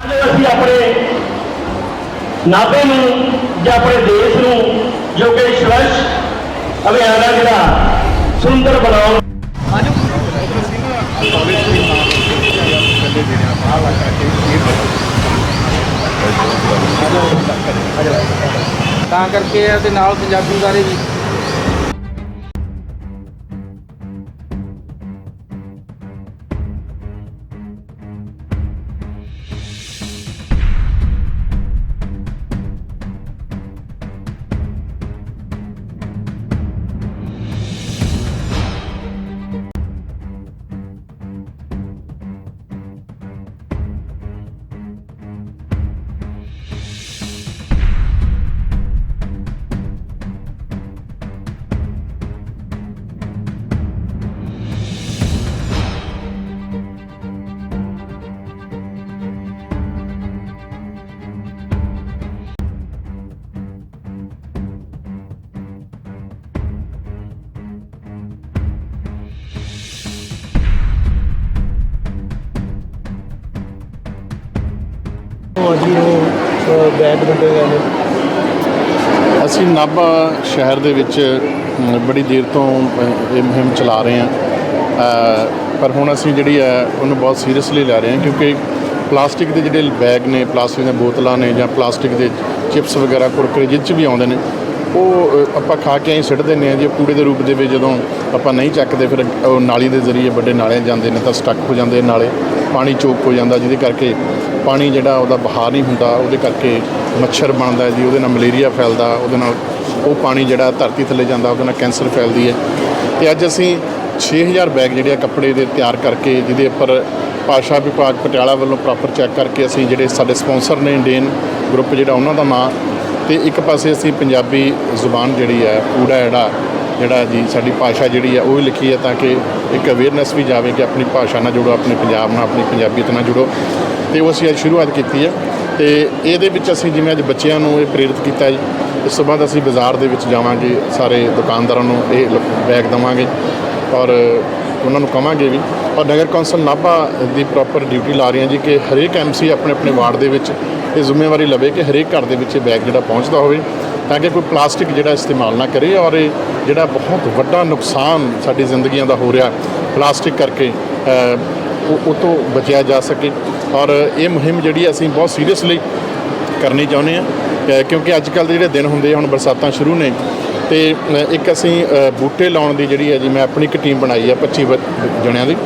ਅਸੀਂ ਆਪਣੇ ਨਾਭੇ ਨੂੰ ਜਾਂ ਆਪਣੇ ਦੇਸ਼ ਨੂੰ ਜੋ ਕਿ ਸਵੱਛ ਅਭਿਆਨ ਆ ਜਿਹੜਾ ਸੁੰਦਰ ਬਣਾਉਣ ਤਾਂ ਕਰਕੇ ਇਹ ਤੇ ਨਾਲ ਪੰਜਾਬੀ ਬਾਰੇ ਵੀ ਅਸੀਂ ਨਾਭਾ ਸ਼ਹਿਰ ਦੇ ਵਿੱਚ ਬੜੀ ਦੇਰ ਤੋਂ ਇਹ ਮੁਹਿੰਮ ਚਲਾ ਰਹੇ ਹਾਂ। ਪਰ ਹੁਣ ਅਸੀਂ ਜਿਹੜੀ ਹੈ, ਉਹਨੂੰ ਬਹੁਤ ਸੀਰੀਅਸਲੀ ਲੈ ਰਹੇ ਹਾਂ ਕਿਉਂਕਿ ਪਲਾਸਟਿਕ ਦੇ ਜਿਹੜੇ ਬੈਗ ਨੇ, ਪਲਾਸਟਿਕ ਦੀਆਂ ਬੋਤਲਾਂ ਨੇ ਜਾਂ ਪਲਾਸਟਿਕ ਦੇ ਚਿਪਸ ਵਗੈਰਾ, ਕੁਰਕਰੇ ਜਿਹ 'ਚ ਵੀ ਆਉਂਦੇ ਨੇ, ਉਹ ਆਪਾਂ ਖਾ ਕੇ ਐਂ ਸਿੱਟ ਦਿੰਦੇ ਹਾਂ ਜੇ। ਕੂੜੇ ਦੇ ਰੂਪ ਦੇ ਵਿੱਚ ਜਦੋਂ ਆਪਾਂ ਨਹੀਂ ਚੱਕਦੇ, ਫਿਰ ਉਹ ਨਾਲੀ ਦੇ ਜ਼ਰੀਏ ਵੱਡੇ ਨਾਲਿਆਂ ਜਾਂਦੇ ਨੇ ਤਾਂ ਸਟਕ ਹੋ ਜਾਂਦੇ ਨਾਲੇ, ਪਾਣੀ ਚੋਕ ਹੋ ਜਾਂਦਾ, ਜਿਹਦੇ ਕਰਕੇ ਪਾਣੀ ਜਿਹੜਾ ਉਹਦਾ ਬਹਾਰ ਨਹੀਂ ਹੁੰਦਾ, ਉਹਦੇ ਕਰਕੇ ਮੱਛਰ ਬਣਦਾ ਜੀ, ਉਹਦੇ ਨਾਲ ਮਲੇਰੀਆ ਫੈਲਦਾ, ਉਹਦੇ ਨਾਲ ਉਹ ਪਾਣੀ ਜਿਹੜਾ ਧਰਤੀ ਥੱਲੇ ਜਾਂਦਾ, ਉਹਦੇ ਨਾਲ ਕੈਂਸਰ ਫੈਲਦੀ ਹੈ। ਤੇ ਅੱਜ ਅਸੀਂ 6000 ਬੈਗ ਜਿਹੜੇ ਆ ਕੱਪੜੇ ਦੇ ਤਿਆਰ ਕਰਕੇ ਜਿਹਦੇ ਉੱਪਰ ਭਾਸ਼ਾ ਵਿਭਾਗ ਪਟਿਆਲਾ ਵੱਲੋਂ ਪ੍ਰੋਪਰ ਚੈੱਕ ਕਰਕੇ ਅਸੀਂ ਜਿਹੜੇ ਸਾਡੇ ਸਪਾਂਸਰ ਨੇ ਇੰਡੀਅਨ ਗਰੁੱਪ ਜਿਹੜਾ ਉਹਨਾਂ ਦਾ ਨਾਂ, ਤੇ ਇੱਕ ਪਾਸੇ ਅਸੀਂ ਪੰਜਾਬੀ ਜ਼ੁਬਾਨ ਜਿਹੜੀ ਹੈ ਕੂੜਾ ਜਿਹੜਾ ਜਿਹੜਾ ਜੀ ਸਾਡੀ ਭਾਸ਼ਾ ਜਿਹੜੀ ਹੈ, ਉਹ ਵੀ ਲਿਖੀ ਹੈ ਤਾਂ ਕਿ ਇੱਕ ਅਵੇਅਰਨੈਸ ਵੀ ਜਾਵੇ ਕਿ ਆਪਣੀ ਭਾਸ਼ਾ ਨਾਲ ਜੁੜੋ, ਆਪਣੇ ਪੰਜਾਬ ਨਾਲ, ਆਪਣੀ ਪੰਜਾਬੀਅਤ ਨਾਲ ਜੁੜੋ। ਤੇ ਉਹ ਅਸੀਂ ਅੱਜ ਸ਼ੁਰੂਆਤ ਕੀਤੀ ਹੈ ਤੇ ਇਹਦੇ ਵਿੱਚ ਅਸੀਂ ਜਿਵੇਂ ਅੱਜ ਬੱਚਿਆਂ ਨੂੰ ਇਹ ਪ੍ਰੇਰਿਤ ਕੀਤਾ ਜੀ, ਇਸ ਤੋਂ ਬਾਅਦ ਅਸੀਂ ਬਾਜ਼ਾਰ ਦੇ ਵਿੱਚ ਜਾਵਾਂਗੇ, ਸਾਰੇ ਦੁਕਾਨਦਾਰਾਂ ਨੂੰ ਇਹ ਬੈਗ ਦੇਵਾਂਗੇ ਔਰ ਉਹਨਾਂ ਨੂੰ ਕਵਾਂਗੇ ਵੀ, ਔਰ ਨਗਰ ਕੌਂਸਲ ਨਾਭਾ ਦੀ ਪ੍ਰੋਪਰ ਡਿਊਟੀ ਲਾ ਰਹੀ ਹੈ ਜੀ ਕਿ ਹਰੇਕ ਐਮਸੀ ਆਪਣੇ ਆਪਣੇ ਵਾਰਡ ਦੇ ਵਿੱਚ ਇਹ ਜ਼ਿੰਮੇਵਾਰੀ ਲਵੇ ਕਿ ਹਰੇਕ ਘਰ ਦੇ ਵਿੱਚ ਇਹ ਬੈਗ ਜਿਹੜਾ ਪਹੁੰਚਦਾ ਹੋਵੇ ਤਾਂ ਕਿ ਕੋਈ ਪਲਾਸਟਿਕ ਜਿਹੜਾ ਇਸਤੇਮਾਲ ਨਾ ਕਰੇ ਔਰ ਇਹ ਜਿਹੜਾ ਬਹੁਤ ਵੱਡਾ ਨੁਕਸਾਨ ਸਾਡੀ ਜ਼ਿੰਦਗੀਆਂ ਦਾ ਹੋ ਰਿਹਾ ਪਲਾਸਟਿਕ ਕਰਕੇ ਉਹ ਉਹ ਤੋਂ ਬਚਿਆ ਜਾ ਸਕੇ। ਔਰ ਇਹ ਮੁਹਿੰਮ ਜਿਹੜੀ ਅਸੀਂ ਬਹੁਤ ਸੀਰੀਅਸਲੀ ਕਰਨੀ ਚਾਹੁੰਦੇ ਆ। ਕਿਉਂਕਿ ਅੱਜ ਕੱਲ੍ਹ ਦੇ ਜਿਹੜੇ ਦਿਨ ਹੁੰਦੇ ਆ, ਹੁਣ ਬਰਸਾਤਾਂ ਸ਼ੁਰੂ ਨੇ। ਤੇ ਇੱਕ ਅਸੀਂ ਬੂਟੇ ਲਾਉਣ ਦੀ ਜਿਹੜੀ ਹੈ ਜੀ ਮੈਂ ਆਪਣੀ ਇੱਕ ਟੀਮ ਬਣਾਈ ਆ 25 ਬ- ਜਣਿਆਂ ਦੀ।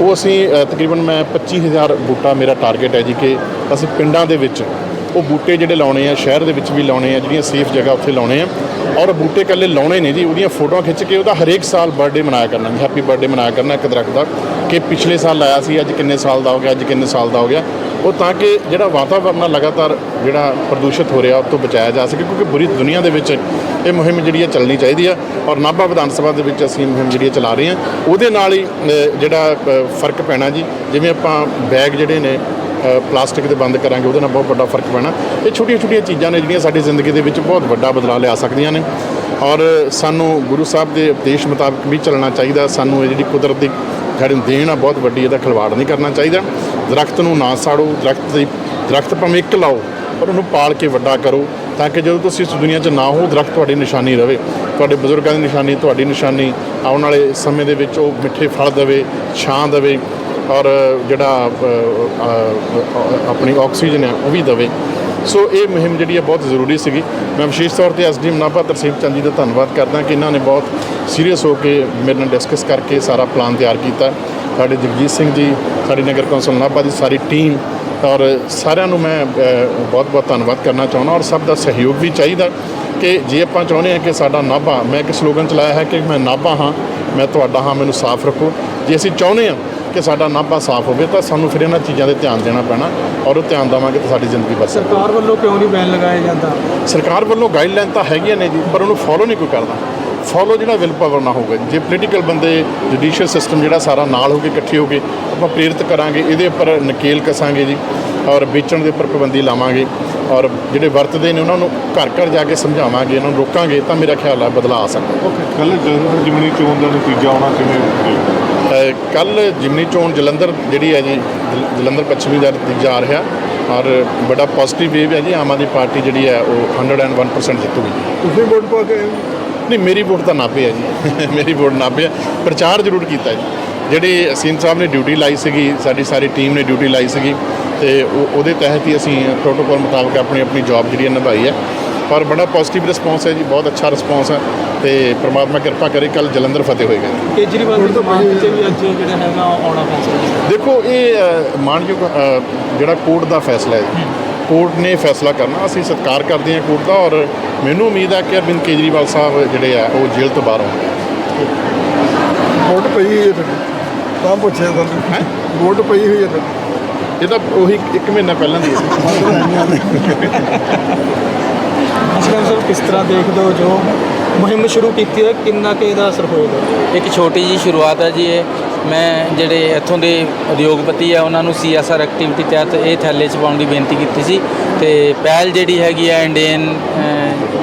ਉਹ ਅਸੀਂ ਤਕਰੀਬਨ ਮੈਂ 25000 ਬੂਟਾ ਮੇਰਾ ਟਾਰਗੇਟ ਹੈ ਜੀ ਕਿ ਅਸੀਂ ਪਿੰਡਾਂ ਦੇ ਵਿੱਚ ਉਹ ਬੂਟੇ ਜਿਹੜੇ ਲਾਉਣੇ ਆ, ਸ਼ਹਿਰ ਦੇ ਵਿੱਚ ਵੀ ਲਾਉਣੇ ਆ, ਜਿਹੜੀਆਂ ਸੇਫ ਜਗ੍ਹਾ ਉੱਥੇ ਲਾਉਣੇ ਆ। ਔਰ ਬੂਟੇ ਇਕੱਲੇ ਲਾਉਣੇ ਨੇ ਜੀ, ਉਹਦੀਆਂ ਫੋਟੋਆਂ ਖਿੱਚ ਕੇ ਉਹਦਾ ਹਰੇਕ ਸਾਲ ਬਰਥਡੇ ਮਨਾਇਆ ਕਰਨਾ ਜੀ ਹੈਪੀ ਬਰਥਡੇ ਮਨਾਇਆ ਕਰਨਾ ਇੱਕ ਦਰਖਤ ਦਾ, ਕਿ ਪਿਛਲੇ ਸਾਲ ਲਾਇਆ ਸੀ, ਅੱਜ ਕਿੰਨੇ ਸਾਲ ਦਾ ਹੋ ਗਿਆ, ਅੱਜ ਕਿੰਨੇ ਸਾਲ ਦਾ ਹੋ ਗਿਆ। ਉਹ ਤਾਂ ਕਿ ਜਿਹੜਾ ਵਾਤਾਵਰਨ ਆ ਲਗਾਤਾਰ ਜਿਹੜਾ ਪ੍ਰਦੂਸ਼ਿਤ ਹੋ ਰਿਹਾ, ਉਹ ਤੋਂ ਬਚਾਇਆ ਜਾ ਸਕੇ, ਕਿਉਂਕਿ ਪੂਰੀ ਦੁਨੀਆ ਦੇ ਵਿੱਚ ਇਹ ਮੁਹਿੰਮ ਜਿਹੜੀ ਹੈ ਚੱਲਣੀ ਚਾਹੀਦੀ ਆ। ਔਰ ਨਾਭਾ ਵਿਧਾਨ ਸਭਾ ਦੇ ਵਿੱਚ ਅਸੀਂ ਮੁਹਿੰਮ ਜਿਹੜੀ ਹੈ ਚਲਾ ਰਹੇ ਹਾਂ ਉਹਦੇ ਨਾਲ ਹੀ ਜਿਹੜਾ ਫ਼ਰਕ ਪੈਣਾ ਜੀ, ਜਿਵੇਂ ਆਪਾਂ ਬੈਗ ਜਿਹੜੇ ਨੇ ਪਲਾਸਟਿਕ ਦੇ ਬੰਦ ਕਰਾਂਗੇ, ਉਹਦੇ ਨਾਲ ਬਹੁਤ ਵੱਡਾ ਫ਼ਰਕ ਪੈਣਾ। ਇਹ ਛੋਟੀਆਂ ਛੋਟੀਆਂ ਚੀਜ਼ਾਂ ਨੇ ਜਿਹੜੀਆਂ ਸਾਡੀ ਜ਼ਿੰਦਗੀ ਦੇ ਵਿੱਚ ਬਹੁਤ ਵੱਡਾ ਬਦਲਾਅ ਲਿਆ ਸਕਦੀਆਂ ਨੇ। ਔਰ ਸਾਨੂੰ ਗੁਰੂ ਸਾਹਿਬ ਦੇ ਉਪਦੇਸ਼ ਮੁਤਾਬਕ ਵੀ ਚੱਲਣਾ ਚਾਹੀਦਾ। ਸਾਨੂੰ ਇਹ ਜਿਹੜੀ ਕੁਦਰਤ ਦੀ ਸਾਡੀ ਦੇਣ ਆ, ਬਹੁਤ ਵੱਡੀ ਇਹਦਾ ਖਿਲਵਾੜ ਨਹੀਂ ਕਰਨਾ ਚਾਹੀਦਾ। ਦਰਖਤ ਨੂੰ ਨਾ ਸਾੜੋ, ਦਰਖਤ ਦੀ ਦਰਖਤ ਭਾਵੇਂ ਇੱਕ ਲਾਓ, ਪਰ ਉਹਨੂੰ ਪਾਲ ਕੇ ਵੱਡਾ ਕਰੋ, ਤਾਂ ਕਿ ਜਦੋਂ ਤੁਸੀਂ ਇਸ ਦੁਨੀਆ 'ਚ ਨਾ ਹੋ, ਦਰਖਤ ਤੁਹਾਡੀ ਨਿਸ਼ਾਨੀ ਰਵੇ। ਤੁਹਾਡੇ ਬਜ਼ੁਰਗਾਂ ਦੀ ਨਿਸ਼ਾਨੀ, ਤੁਹਾਡੀ ਨਿਸ਼ਾਨੀ ਆਉਣ ਵਾਲੇ ਸਮੇਂ ਦੇ ਵਿੱਚ ਉਹ ਮਿੱਠੇ ਫਲ ਦੇਵੇ, ਛਾਂ ਦੇਵੇ। ਔਰ ਜਿਹੜਾ ਆਪਣੀ ਆਕਸੀਜਨ ਹੈ, ਉਹ ਵੀ ਦੇਵੇ। ਸੋ ਇਹ ਮੁਹਿੰਮ ਜਿਹੜੀ ਹੈ, ਬਹੁਤ ਜ਼ਰੂਰੀ ਸੀਗੀ। ਮੈਂ ਵਿਸ਼ੇਸ਼ ਤੌਰ ਤੇ ਐਸਡੀਐਮ ਨਾਭਾ ਤਰਸੀਮ ਚੰਦ ਜੀ ਦਾ ਧੰਨਵਾਦ ਕਰਦਾ ਕਿ ਇਹਨਾਂ ਨੇ ਬਹੁਤ ਸੀਰੀਅਸ ਹੋ ਕੇ ਮੇਰੇ ਨਾਲ ਡਿਸਕਸ ਕਰਕੇ ਸਾਰਾ ਪਲਾਨ ਤਿਆਰ ਕੀਤਾ। ਸਾਡੇ ਜਗਜੀਤ ਸਿੰਘ ਜੀ, ਸਾਡੀ ਨਗਰ ਕੌਂਸਲ ਨਾਭਾ ਦੀ ਸਾਰੀ ਟੀਮ ਔਰ ਸਾਰਿਆਂ ਨੂੰ ਮੈਂ ਬਹੁਤ ਬਹੁਤ ਧੰਨਵਾਦ ਕਰਨਾ ਚਾਹੁੰਦਾ ਔਰ ਸਭ ਦਾ ਸਹਿਯੋਗ ਵੀ ਚਾਹੀਦਾ ਕਿ ਜੇ ਆਪਾਂ ਚਾਹੁੰਦੇ ਹਾਂ ਕਿ ਸਾਡਾ ਨਾਭਾ, ਮੈਂ ਇੱਕ ਸਲੋਗਨ ਚਲਾਇਆ ਹੈ ਕਿ ਮੈਂ ਨਾਭਾ ਹਾਂ, ਮੈਂ ਤੁਹਾਡਾ ਹਾਂ, ਮੈਨੂੰ ਸਾਫ਼ ਰੱਖੋ। ਜੇ ਅਸੀਂ ਚਾਹੁੰਦੇ ਹਾਂ ਕਿ ਸਾਡਾ ਨਾਭਾ ਸਾਫ਼ ਹੋਵੇ ਤਾਂ ਸਾਨੂੰ ਫਿਰ ਇਹਨਾਂ ਚੀਜ਼ਾਂ ਤੇ ਧਿਆਨ ਦੇਣਾ ਪੈਣਾ ਔਰ ਉਹ ਧਿਆਨ ਦੇਵਾਂਗੇ ਤਾਂ ਸਾਡੀ ਜ਼ਿੰਦਗੀ ਬਚ ਸਕਦੀ ਸਰਕਾਰ ਵੱਲੋਂ ਕਿਉਂ ਨਹੀਂ ਬੈਨ ਲਗਾਇਆ ਜਾਂਦਾ? ਸਰਕਾਰ ਵੱਲੋਂ ਗਾਈਡਲਾਈਨ ਤਾਂ ਹੈਗੀਆਂ ਨੇ ਜੀ ਪਰ ਉਹਨੂੰ ਫੋਲੋ ਨਹੀਂ ਕੋਈ ਕਰਦਾ। ਫੋਲੋ ਜਿਹੜਾ ਵਿਲ ਪਾਵਰ ਨਾ ਹੋਊਗਾ ਜੇ। ਪੋਲੀਟੀਕਲ ਬੰਦੇ ਜੁਡੀਸ਼ੀਅਲ ਸਿਸਟਮ ਜਿਹੜਾ ਸਾਰਾ ਨਾਲ ਹੋ ਕੇ ਇਕੱਠੇ ਹੋ ਕੇ ਆਪਾਂ ਪ੍ਰੇਰਿਤ ਕਰਾਂਗੇ ਇਹਦੇ ਉੱਪਰ ਨਕੇਲ ਕਸਾਂਗੇ ਜੀ ਔਰ ਵੇਚਣ ਦੇ ਉੱਪਰ ਪਾਬੰਦੀ ਲਾਵਾਂਗੇ। ਔਰ ਜਿਹੜੇ ਵਰਤਦੇ ਨੇ ਉਹਨਾਂ ਨੂੰ ਘਰ ਘਰ ਜਾ ਕੇ ਸਮਝਾਵਾਂਗੇ ਉਹਨਾਂ ਨੂੰ ਰੋਕਾਂਗੇ ਤਾਂ ਮੇਰਾ ਖਿਆਲ ਹੈ ਬਦਲਾਅ ਆ ਸਕਦਾ। ਕੱਲ ਜਨਰਲ ਜਿਮਨੀ ਚੋਣ ਦਾ ਨਤੀਜਾ ਆਉਣਾ ਕਿਵੇਂ ਕੱਲ ਜਿਮਨੀ ਚੋਣ ਜਲੰਧਰ ਜਿਹੜੀ ਹੈ ਜੀ ਜਲ- ਜਲੰਧਰ ਪੱਛਮੀ ਦਾ ਨਤੀਜਾ ਆ ਰਿਹਾ ਔਰ ਬੜਾ ਪੋਜ਼ਿਟਿਵ ਵੇਵ ਹੈ ਜੀ ਆਮ ਆਦਮੀ ਪਾਰਟੀ ਜਿਹੜੀ ਹੈ ਉਹ 101% ਜਿੱਤੂਗੀ। ਤੁਸੀਂ ਵੋਟ ਪਾ ਕੇ? ਨਹੀਂ ਮੇਰੀ ਵੋਟ ਤਾਂ ਨਾਭੇ ਹੈ ਜੀ ਮੇਰੀ ਵੋਟ ਨਾਭੇ ਹੈ। ਪ੍ਰਚਾਰ ਜ਼ਰੂਰ ਕੀਤਾ ਜੀ। ਜਿਹੜੇ ਅਸੀਮ ਸਾਹਿਬ ਨੇ ਡਿਊਟੀ ਲਾਈ ਸੀਗੀ ਸਾਡੀ ਸਾਰੀ ਟੀਮ ਨੇ ਡਿਊਟੀ ਲਾਈ ਸੀਗੀ ਤੇ ਉਹ- ਉਹਦੇ ਤਹਿਤ ਹੀ ਅਸੀਂ ਪ੍ਰੋਟੋਕਾਲ ਮੁਤਾਬਕ ਆਪਣੀ ਆਪਣੀ ਜੌਬ ਜਿਹੜੀ ਹੈ ਨਿਭਾਈ ਹੈ। ਪਰ ਬੜਾ ਪੋਜ਼ਿਟਿਵ ਰਿਸਪੌਂਸ ਹੈ ਜੀ ਬਹੁਤ ਅੱਛਾ ਰਿਸਪੌਂਸ ਹੈ ਤੇ ਪ੍ਰਮਾਤਮਾ ਕਿਰਪਾ ਕਰੇ ਕੱਲ ਜਲੰਧਰ ਫਤਿਹ ਹੋਏਗਾ। ਕੇਜਰੀਵਾਲ ਤੇ ਵੀ ਅੱਜ ਜਿਹੜਾ ਹੈਗਾ ਆਉਣਾ ਫੈਸਲਾ ਕੀਤਾ ਦੇਖੋ ਇਹ ਅ, ਜਿਹੜਾ ਕੋਰਟ ਦਾ ਫੈਸਲਾ ਹੈ ਕੋਰਟ ਨੇ ਫੈਸਲਾ ਕਰਨਾ ਅਸੀਂ ਸਤਿਕਾਰ ਕਰਦੇ ਹਾਂ ਕੋਰਟ ਦਾ ਔਰ ਮੈਨੂੰ ਉਮੀਦ ਹੈ ਕਿ ਅਰਵਿੰਦ ਕੇਜਰੀਵਾਲ ਸਾਹਿਬ ਜਿਹੜੇ ਆ ਉਹ ਜੇਲ੍ਹ ਤੋਂ ਬਾਹਰ ਆਉਣਗੇ। ਵੋਟ ਪਈ ਹੋਈ ਹੈ ਤੁਹਾਡੀ। ਤਾਂ ਪੁੱਛਿਆ ਤੁਹਾਨੂੰ ਹੈਂ? ਵੋਟ ਪਈ ਹੋਈ ਹੈ ਤੁਹਾਡੀ। ਇਹ ਤਾਂ ਉਹੀ ਇੱਕ ਮਹੀਨਾ ਪਹਿਲਾਂ ਦੀ ਹੈ। ਅਸਲਮ ਸਰ ਕਿਸ ਤਰ੍ਹਾਂ ਦੇਖਦੇ ਹੋ ਜੋ ਮੁਹਿੰਮ ਸ਼ੁਰੂ ਕੀਤੀ ਹੈ ਕਿੰਨਾ ਕੁ ਇਹਦਾ ਅਸਰ ਹੋਏਗਾ? ਇੱਕ ਛੋਟੀ ਜੀ ਸ਼ੁਰੂਆਤ ਹੈ ਜੀ ਇਹ। ਮੈਂ ਜਿਹੜੇ ਇੱਥੋਂ ਦੇ ਉਦਯੋਗਪਤੀ ਆ, ਉਹਨਾਂ ਨੂੰ ਸੀਐਸਆਰ ਐਕਟੀਵਿਟੀ ਤਹਿਤ ਇਹ ਥੈਲੇ 'ਚ ਪਾਉਣ ਦੀ ਬੇਨਤੀ ਕੀਤੀ ਸੀ। ਤੇ ਪਹਿਲ ਜਿਹੜੀ ਹੈਗੀ ਆ, ਇੰਡੀਅਨ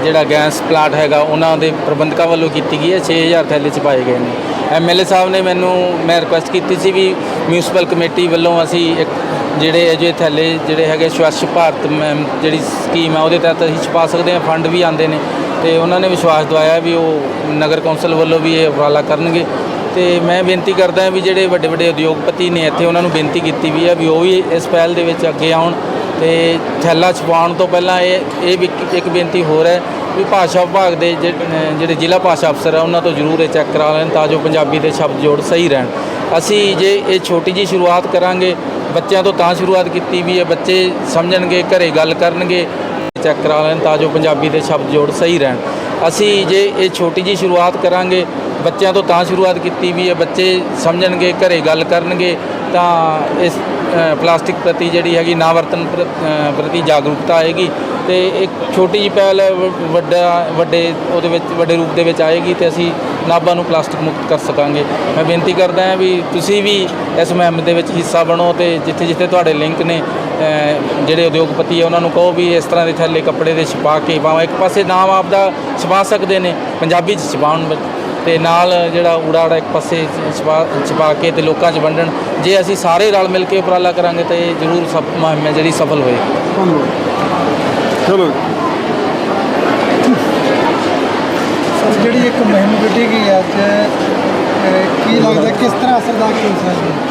ਜਿਹੜਾ ਗੈਸ ਪਲਾਂਟ ਹੈਗਾ, ਉਹਨਾਂ ਦੇ ਪ੍ਰਬੰਧਕਾਂ ਵੱਲੋਂ ਕੀਤੀ ਗਈ ਹੈ। 6000 ਥੈਲੇ 'ਚ ਪਾਏ ਗਏ ਨੇ। ਐਮਐਲਏ ਸਾਹਿਬ ਨੇ ਮੈਨੂੰ, ਮੈਂ ਰਿਕੁਐਸਟ ਕੀਤੀ ਸੀ ਵੀ ਮਿਊਨਿਸਪਲ ਕਮੇਟੀ ਵੱਲੋਂ ਅਸੀਂ ਇੱਕ ਜਿਹੜੇ ਅਜੇ ਥੈਲੇ ਜਿਹੜੇ ਹੈਗੇ, ਸਵੱਛ ਭਾਰਤ ਮ- ਜਿਹੜੀ ਸਕੀਮ ਹੈ ਉਹਦੇ ਤਹਿਤ ਅਸੀਂ ਛਪਾ ਸਕਦੇ ਹਾਂ, ਫੰਡ ਵੀ ਆਉਂਦੇ ਨੇ। ਤੇ ਉਹਨਾਂ ਨੇ ਵਿਸ਼ਵਾਸ ਦਵਾਇਆ ਵੀ ਉਹ ਨਗਰ ਕੌਂਸਲ ਵੱਲੋਂ ਵੀ ਇਹ ਉਪਰਾਲਾ ਕਰਨਗੇ। ਤੇ ਮੈਂ ਬੇਨਤੀ ਕਰਦਾ ਵੀ ਜਿਹੜੇ ਵੱਡੇ ਵੱਡੇ ਉਦਯੋਗਪਤੀ ਨੇ ਇੱਥੇ ਉਹਨਾਂ ਨੂੰ ਬੇਨਤੀ ਕੀਤੀ ਵੀ ਹੈ ਵੀ ਉਹ ਵੀ ਇਸ ਪਹਿਲ ਦੇ ਵਿੱਚ ਅੱਗੇ ਆਉਣ ਤੇ ਥੈਲਾ ਛਪਾਉਣ ਤੋਂ ਪਹਿਲਾਂ ਇਹ ਇਹ ਵੀ ਇੱਕ- ਬੇਨਤੀ ਹੋਰ ਹੈ ਵੀ ਭਾਸ਼ਾ ਵਿਭਾਗ ਦੇ ਜਿਹੜੇ ਜ਼ਿਲ੍ਹਾ ਭਾਸ਼ਾ ਅਫਸਰ ਆ, ਉਹਨਾਂ ਤੋਂ ਜ਼ਰੂਰ ਇਹ ਚੈੱਕ ਕਰਾ ਲੈਣ ਤਾਂ ਜੋ ਪੰਜਾਬੀ ਦੇ ਸ਼ਬਦ ਜੋੜ ਸਹੀ ਰਹਿਣ। ਅਸੀਂ ਜੇ ਇਹ ਛੋਟੀ ਜੀ ਸ਼ੁਰੂਆਤ ਕਰਾਂਗੇ, ਬੱਚਿਆਂ ਤੋਂ ਤਾਂ ਸ਼ੁਰੂਆਤ ਕੀਤੀ ਵੀ ਹੈ ਬੱਚੇ ਸਮਝਣਗੇ, ਘਰੇ ਗੱਲ ਕਰਨਗੇ, ਚੈੱਕ ਕਰਾ ਲੈਣ ਤਾਂ ਜੋ ਪੰਜਾਬੀ ਦੇ ਸ਼ਬਦ ਜੋੜ ਸਹੀ ਰਹਿਣ। ਅਸੀਂ ਜੇ ਇਹ ਛੋਟੀ ਜੀ ਸ਼ੁਰੂਆਤ ਕਰਾਂਗੇ, ਬੱਚਿਆਂ ਤੋਂ ਤਾਂ ਸ਼ੁਰੂਆਤ ਕੀਤੀ ਵੀ ਹੈ, ਬੱਚੇ ਸਮਝਣਗੇ, ਘਰੇ ਗੱਲ ਕਰਨਗੇ, ਤਾਂ ਇਸ ਪਲਾਸਟਿਕ ਪ੍ਰਤੀ ਜਿਹੜੀ ਹੈਗੀ ਨਾ ਵਰਤਨ ਪ੍ਰ- ਪ੍ਰਤੀ ਜਾਗਰੂਕਤਾ ਆਏਗੀ ਤੇ ਇੱਕ ਛੋਟੀ ਜਿਹੀ ਪਹਿਲ ਵ- ਵੱਡਾ, ਵੱਡੇ ਉਹਦੇ ਵਿੱਚ, ਵੱਡੇ ਰੂਪ ਦੇ ਵਿੱਚ ਆਏਗੀ ਤੇ ਅਸੀਂ ਨਾਭਾ ਨੂੰ ਪਲਾਸਟਿਕ ਮੁਕਤ ਕਰ ਸਕਾਂਗੇ। ਮੈਂ ਬੇਨਤੀ ਕਰਦਾ ਹਾਂ ਵੀ ਤੁਸੀਂ ਵੀ ਇਸ ਮੁਹਿੰਮ ਦੇ ਵਿੱਚ ਹਿੱਸਾ ਬਣੋ ਤੇ ਜਿੱਥੇ ਜਿੱਥੇ ਤੁਹਾਡੇ ਲਿੰਕ ਨੇ ਜਿਹੜੇ ਉਦਯੋਗਪਤੀ ਆ ਉਹਨਾਂ ਨੂੰ ਕਹੋ ਵੀ ਇਸ ਤਰ੍ਹਾਂ ਦੇ ਥੱਲੇ ਕੱਪੜੇ ਦੇ ਛਪਾ ਕੇ ਭਾਵੇਂ ਇੱਕ ਪਾਸੇ ਨਾਮ ਆਪਦਾ ਛਪਾ ਸਕਦੇ ਨੇ ਪੰਜਾਬੀ 'ਚ ਛਪਾਉਣ ਤੇ ਨਾਲ ਜਿਹੜਾ ਊੜਾ ਊੜਾ ਇੱਕ ਪਾਸੇ ਛਪਾ ਛਪਾ ਕੇ ਤੇ ਲੋਕਾਂ 'ਚ ਵੰਡਣ। ਜੇ ਅਸੀਂ ਸਾਰੇ ਰਲ ਮਿਲ ਕੇ ਉਪਰਾਲਾ ਕਰਾਂਗੇ ਤਾਂ ਇਹ ਜ਼ਰੂਰ ਸਫ ਮੁਹਿੰਮ ਹੈ ਜਿਹੜੀ ਸਫਲ ਹੋਏਗੀ ਧੰਨਵਾਦ ਚਲੋ। ਸਰ ਜਿਹੜੀ ਇੱਕ ਮੁਹਿੰਮ ਕੱਢੀ ਗਈ ਹੈ ਅੱਜ ਕੀ ਲੱਗਦਾ ਕਿਸ ਤਰ੍ਹਾਂ ਅਸਰਦਾਰ ਹੋ ਸਕਦੀ ਹੈ?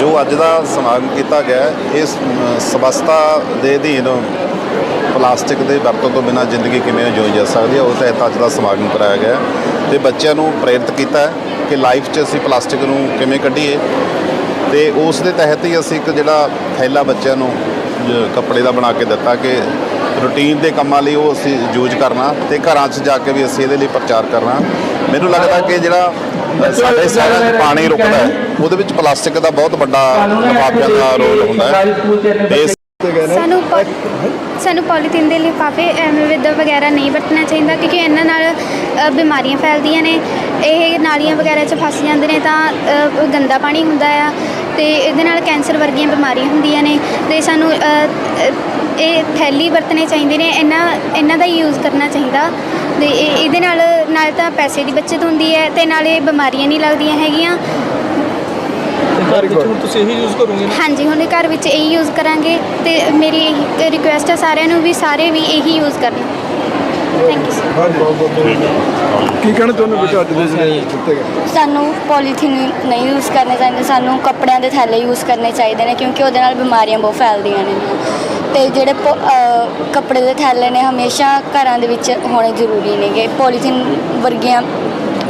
ਜੋ ਅੱਜ ਦਾ ਸਮਾਗਮ ਕੀਤਾ ਗਿਆ ਹੈ, ਇਸ ਅ, ਸਵਸਥਤਾ ਦੇ ਅਧੀਨ ਪਲਾਸਟਿਕ ਦੇ ਵਰਤੋਂ ਤੋਂ ਬਿਨਾਂ ਜ਼ਿੰਦਗੀ ਕਿਵੇਂ ਜਿਉਈ ਜਾ ਸਕਦੀ ਹੈ ਉਹ ਤਹਿਤ ਅੱਜ ਦਾ ਸਮਾਗਮ ਕਰਾਇਆ ਗਿਆ ਹੈ। ਤੇ ਬੱਚਿਆਂ ਨੂੰ ਪ੍ਰੇਰਿਤ ਕੀਤਾ ਕਿ ਲਾਈਫ 'ਚ ਅਸੀਂ ਪਲਾਸਟਿਕ ਨੂੰ ਕਿਵੇਂ ਕੱਢੀਏ ਤੇ ਉਸ ਦੇ ਤਹਿਤ ਹੀ ਅਸੀਂ ਇੱਕ ਜਿਹੜਾ ਥੈਲਾ ਬੱਚਿਆਂ ਨੂੰ ਕੱਪੜੇ ਦਾ ਬਣਾ ਕੇ ਦਿੱਤਾ ਕਿ ਰੂਟੀਨ ਦੇ ਕੰਮਾਂ ਲਈ ਉਹ ਅਸੀਂ ਯੂਜ਼ ਕਰਨਾ ਤੇ ਘਰਾਂ 'ਚ ਜਾ ਕੇ ਵੀ ਅਸੀਂ ਇਹਦੇ ਲਈ ਪ੍ਰਚਾਰ ਕਰਨਾ। ਮੈਨੂੰ ਲੱਗਦਾ ਕਿ ਜਿਹੜਾ ਸਾਡੇ ਸ਼ਹਿਰਾਂ 'ਚ ਪਾਣੀ ਰੁਕਦਾ ਹੈ। ਉਹਦੇ ਵਿੱਚ ਪਲਾਸਟਿਕ ਦਾ ਬਹੁਤ ਵੱਡਾ ਲਿਫਾਫਿਆਂ ਦਾ ਰੋਲ ਹੁੰਦਾ ਹੈ। ਸਾਨੂੰ ਸਾਨੂੰ ਪੋਲੀਥੀਨ ਦੇ ਲਿਫਾਫੇ ਐਵੇਂ ਵਿਦ ਵਗੈਰਾ ਨਹੀਂ ਵਰਤਣਾ ਚਾਹੀਦਾ ਕਿਉਂਕਿ ਇਹਨਾਂ ਨਾਲ ਬਿਮਾਰੀਆਂ ਫੈਲਦੀਆਂ ਨੇ। ਇਹ ਨਾਲੀਆਂ ਵਗੈਰਾ 'ਚ ਫਸ ਜਾਂਦੇ ਨੇ ਤਾਂ ਗੰਦਾ ਪਾਣੀ ਹੁੰਦਾ ਆ। ਤੇ ਇਹਦੇ ਨਾਲ ਕੈਂਸਰ ਵਰਗੀਆਂ ਬਿਮਾਰੀਆਂ ਹੁੰਦੀਆਂ ਨੇ। ਤੇ ਸਾਨੂੰ ਇਹ ਥੈਲੀ ਵਰਤਣੇ ਚਾਹੀਦੇ ਨੇ ਇਹਨਾਂ ਇਹਨਾਂ ਦਾ ਯੂਜ਼ ਕਰਨਾ ਚਾਹੀਦਾ। ਤੇ ਇਹ- ਇਹਦੇ ਨਾਲ ਨਾਲ ਤਾਂ ਪੈਸੇ ਦੀ ਬਚਤ ਹੁੰਦੀ ਹੈ ਤੇ ਨਾਲੇ ਬਿਮਾਰੀਆਂ ਨਹੀਂ ਲੱਗਦੀਆਂ ਹੈਗੀਆਂ। ਤੇ ਘਰ ਵਿੱਚ ਹੁਣ ਤੁਸੀਂ ਇਹੀ ਯੂਜ਼ ਕਰੋਗੇ ਨਾ? ਹਾਂਜੀ ਹੁਣ ਘਰ ਵਿੱਚ ਇਹੀ ਯੂਜ਼ ਕਰਾਂਗੇ ਤੇ ਮੇਰੀ ਰਿਕੁਐਸਟ ਹੈ ਸਾਰਿਆਂ ਨੂੰ ਵੀ ਸਾਰੇ ਵੀ ਇਹੀ ਯੂਜ਼ ਕਰਨ। ਥੈਂਕ ਯੂ ਸਰ ਹਾਂਜੀ। ਕੀ ਕਹਿਣਾ ਚਾਹੁੰਦੇ ਬੇਟਾ ਅੱਜ ਦੇ ਜਿਹੜੇ ਦਿੱਤੇ ਗਏ? ਸਾਨੂੰ ਪੋਲੀਥੀਨ ਨਹੀਂ ਯੂਜ਼ ਕਰਨੇ ਚਾਹੀਦੇ ਸਾਨੂੰ ਕੱਪੜਿਆਂ ਦੇ ਥੈਲੇ ਯੂਜ਼ ਕਰਨੇ ਚਾਹੀਦੇ ਨੇ ਕਿਉਂਕਿ ਉਹਦੇ ਨਾਲ ਬਿਮਾਰੀਆਂ ਬਹੁਤ ਫੈਲਦੀਆਂ ਨੇ। ਤੇ ਜਿਹੜੇ ਪੋ- ਅਹ ਕੱਪੜੇ ਦੇ ਥੈਲੇ ਨੇ ਹਮੇਸ਼ਾ ਘਰਾਂ ਦੇ ਵਿੱਚ ਹੋਣੇ ਜ਼ਰੂਰੀ ਨੇਗੇ। ਪੋਲੀਥੀਨ ਵਰਗੀਆਂ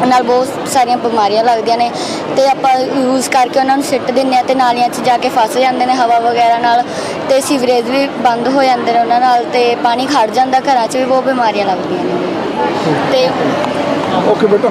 ਨਾਲ ਬਹੁਤ ਸਾਰੀਆਂ ਬਿਮਾਰੀਆਂ ਲੱਗਦੀਆਂ ਨੇ ਤੇ ਆਪਾਂ ਯੂਜ਼ ਕਰਕੇ ਉਹਨਾਂ ਨੂੰ ਸਿੱਟ ਦਿੰਦੇ ਆ ਤੇ ਨਾਲੀਆਂ 'ਚ ਜਾ ਕੇ ਫਸ ਜਾਂਦੇ ਨੇ ਹਵਾ ਵਗੈਰਾ ਨਾਲ ਤੇ ਸੀਵਰੇਜ ਵੀ ਬੰਦ ਹੋ ਜਾਂਦੇ ਨੇ ਉਹਨਾਂ ਨਾਲ ਤੇ ਪਾਣੀ ਖੜ ਜਾਂਦਾ ਘਰਾਂ 'ਚ ਵੀ ਬਹੁਤ ਬਿਮਾਰੀਆਂ ਲੱਗਦੀਆਂ ਨੇ। ਤੇ ਓਕੇ ਬੇਟਾ।